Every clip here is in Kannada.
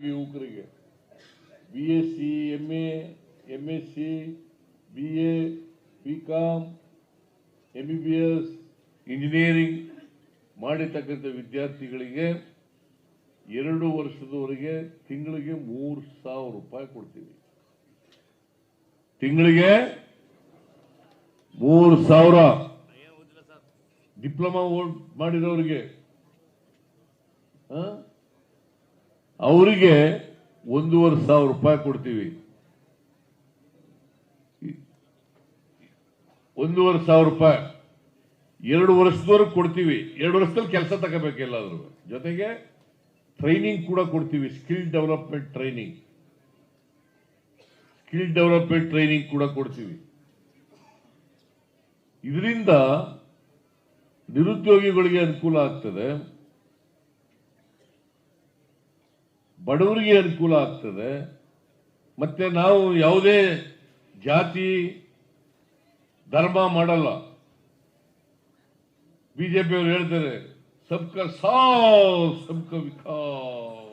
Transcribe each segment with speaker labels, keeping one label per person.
Speaker 1: ಯುವಕರಿಗೆ B S C M A M S C B A B com M B B S engineering ಮಾಡಿರ್ತಕ್ಕಂಥ ವಿದ್ಯಾರ್ಥಿಗಳಿಗೆ ಎರಡು ವರ್ಷದವರೆಗೆ ತಿಂಗಳಿಗೆ ಮೂರು ಸಾವಿರ ರೂಪಾಯಿ ಕೊಡ್ತೀವಿ ತಿಂಗಳಿಗೆ ಮೂರು ಸಾವಿರ ಡಿಪ್ಲೊಮಾ ಮಾಡಿರೋರಿಗೆ ಆ? ಅವರಿಗೆ ಒಂದೂವರೆ ಸಾವಿರ ರೂಪಾಯಿ ಕೊಡ್ತೀವಿ. ಒಂದೂವರೆ ಸಾವಿರ ರೂಪಾಯಿ. ಎರಡು ವರ್ಷದವರೆಗೆ ಕೊಡ್ತೀವಿ. ಎರಡು ವರ್ಷದಲ್ಲಿ ಕೆಲಸ ತಗೋಬೇಕು ಎಲ್ಲಾದ್ರೂ. ಜೊತೆಗೆ ಟ್ರೈನಿಂಗ್ ಕೂಡ ಕೊಡ್ತೀವಿ. Skill development training skill development training ಕೂಡ ಕೊಡ್ತೀವಿ. ಇದರಿಂದ ನಿರುದ್ಯೋಗಿಗಳಿಗೆ ಅನುಕೂಲ ಆಗ್ತದೆ. ಬಡವರಿಗೆ ಅನುಕೂಲ ಆಗ್ತದೆ. ಮತ್ತೆ ನಾವು ಯಾವುದೇ ಜಾತಿ, ಧರ್ಮ ಮಾಡಲ್ಲ. ಬಿಜೆಪಿ ಅವರು ಹೇಳ್ತಾರೆ, ಸಬ್ಕ ಸಾ ಸಬ್ಕ ವಿಕಾಸ್.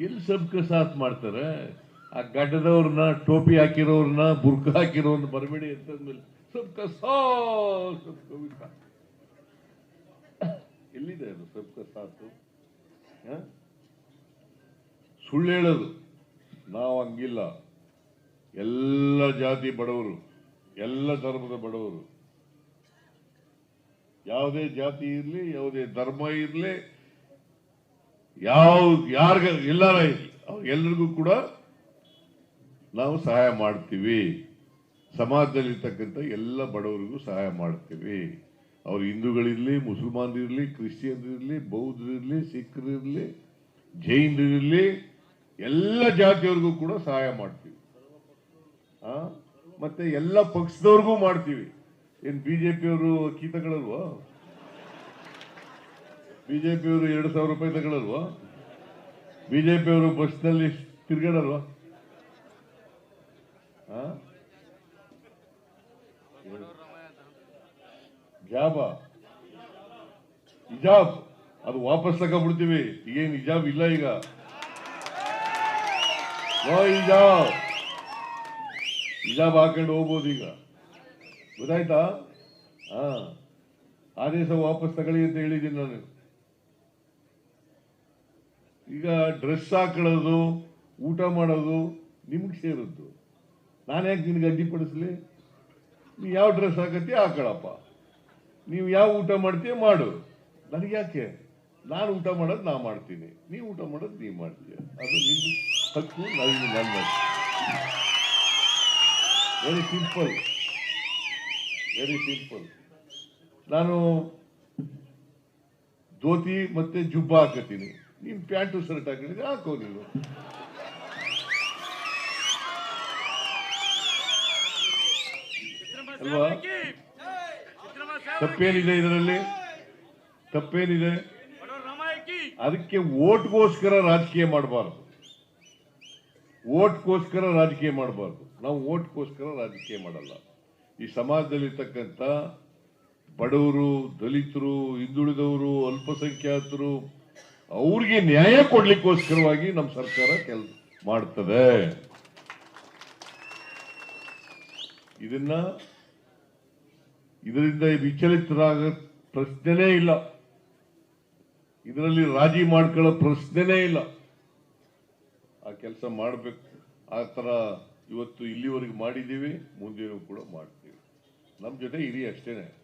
Speaker 1: ಎಲ್ಲಿ ಸಬ್ಕ ಸಾಥ್ ಮಾಡ್ತಾರೆ? ಆ ಗಡ್ಡದವ್ರನ್ನ, ಟೋಪಿ ಹಾಕಿರೋರ್ನ, ಬುರ್ಕ ಹಾಕಿರೋರ್ನ ಬರಬೇಡಿ ಅಂತಂದ್ಮೇಲೆ, ಸಬ್ಕ ಸಾ ಸಬ್ಕ ಎಲ್ಲಿದೆ ಅದು ಸಬ್ಕ ಸಾಥ್? ಸುಳ್ಳು ಹೇಳೋದು. ನಾವು ಹಂಗಿಲ್ಲ. ಎಲ್ಲ ಜಾತಿ ಬಡವರು, ಎಲ್ಲ ಧರ್ಮದ ಬಡವರು. ಯಾವುದೇ ಜಾತಿ ಇರಲಿ, ಯಾವುದೇ ಧರ್ಮ ಇರಲಿ, ಯಾವ, ಯಾರಿಗ, ಎಲ್ಲಾರ ಇರಲಿ ಎಲ್ರಿಗೂ ಕೂಡ ನಾವು ಸಹಾಯ ಮಾಡ್ತೀವಿ. ಸಮಾಜದಲ್ಲಿರ್ತಕ್ಕಂಥ ಎಲ್ಲ ಬಡವರಿಗೂ ಸಹಾಯ ಮಾಡ್ತೀವಿ. ಅವ್ರು ಹಿಂದೂಗಳಿರಲಿ ಮುಸಲ್ಮಾನರಿರಲಿ ಕ್ರಿಶ್ಚಿಯನ್ರಿರಲಿ ಬೌದ್ಧರಿರಲಿ ಸಿಖ್ರಿರಲಿ ಜೈನರಿರಲಿ ಎಲ್ಲ ಜಾತಿಯವ್ರಿಗೂ ಕೂಡ ಸಹಾಯ ಮಾಡ್ತೀವಿ? ಮತ್ತೆ ಎಲ್ಲ ಪಕ್ಷದವ್ರಿಗೂ ಮಾಡ್ತೀವಿ. ಏನ್ ಬಿಜೆಪಿಯವರು ಜೆ ಬಿಜೆಪಿಯವರು ಎರಡು ಸಾವಿರ ರೂಪಾಯಿ ತಗೊಳಲ್ವಾ? ಬಿಜೆಪಿಯವರು ಬಸ್ನಲ್ಲಿ ತಿರ್ಗಾಡಲ್ವಾ ಜಾಬ ಹಿಜಾಬ್ ಅದು ವಾಪಸ್ ತಗೊಂಡ್ಬಿಡ್ತೀವಿ. ಈಗೇನು ಹಿಜಾಬ್ ಇಲ್ಲ ಈಗ. ಹಿಜಾಬ್ ಹಿಜಾಬ್ ಹಾಕೊಂಡು ಹೋಗ್ಬೋದು ಈಗ. ಗೊತ್ತಾಯ್ತಾ? ಹಾ. ಆದೇಶ ವಾಪಸ್ ತಗೊಳ್ಳಿ ಅಂತ ಹೇಳಿದ್ದೀನಿ ನಾನು. ಈಗ ಡ್ರೆಸ್ ಹಾಕೊಳ್ಳೋದು, ಊಟ ಮಾಡೋದು ನಿಮ್ಗೆ ಸೇರಿದ್ದು. ನಾನು ಯಾಕೆ ನಿನಗೆ ಅಡ್ಡಿಪಡಿಸ್ಲಿ? ನೀ ಯಾವ ಡ್ರೆಸ್ ಹಾಕತ್ತಿ ಹಾಕೊಳ್ಳಪ್ಪ ನೀವು ಯಾವ ಊಟ ಮಾಡ್ತೀಯ ಮಾಡು. ನನಗೆ ಯಾಕೆ ನಾನು ಊಟ ಮಾಡೋದು ನಾ ಮಾಡ್ತೀನಿ. ನೀವು ಊಟ ಮಾಡೋದು ನೀವು ಮಾಡ್ತೀಯ. ಅದು ನಿಮ್ಮ ಹಕ್ಕು ನಾನು ನನ್ನ ವೆರಿ ಸಿಂಪಲ್ ವೆರಿ ಸಿಂಪಲ್ ನಾನು ಧೋತಿ ಮತ್ತೆ ಜುಬ್ಬ ಹಾಕತೀನಿ. ನಿಮ್ ಪ್ಯಾಂಟು ಶರ್ಟ್ ಹಾಕಿದ್ರೆ ಹಾಕೋ ನೀನು. ಅಲ್ವಾ? ತಪ್ಪೇನಿದೆ ಇದರಲ್ಲಿ? ತಪ್ಪೇನಿದೆ? ಅದಕ್ಕೆ ಓಟ್ಗೋಸ್ಕರ ರಾಜಕೀಯ ಮಾಡಬಾರ್ದು. ಓಟ್ಗೋಸ್ಕರ ರಾಜಕೀಯ ಮಾಡಬಾರ್ದು. ನಾವು ಓಟ್ಗೋಸ್ಕರ ರಾಜಕೀಯ ಮಾಡಲ್ಲ. ಈ ಸಮಾಜದಲ್ಲಿರ್ತಕ್ಕಂಥ ಬಡವರು ದಲಿತರು ಹಿಂದುಳಿದವರು ಅಲ್ಪಸಂಖ್ಯಾತರು ಅವ್ರಿಗೆ ನ್ಯಾಯ ಕೊಡ್ಲಿಕ್ಕೋಸ್ಕರವಾಗಿ ನಮ್ಮ ಸರ್ಕಾರ ಕೆಲಸ ಮಾಡ್ತದೆ. ಇದನ್ನ ಇದರಿಂದ ವಿಚಲಿತರಾಗ ಪ್ರಶ್ನೆನೇ ಇಲ್ಲ. ಇದರಲ್ಲಿ ರಾಜಿ ಮಾಡ್ಕೊಳ್ಳೋ ಪ್ರಶ್ನೆನೇ ಇಲ್ಲ. ಆ ಕೆಲಸ ಮಾಡಬೇಕು. ಆ ಥರ ಇವತ್ತು ಇಲ್ಲಿವರೆಗೆ ಮಾಡಿದ್ದೀವಿ ಮುಂದೆನೂ ಕೂಡ ಮಾಡ್ತೀವಿ. ನಮ್ಮ ಜೊತೆ ಇರಿ ಅಷ್ಟೇನೆ.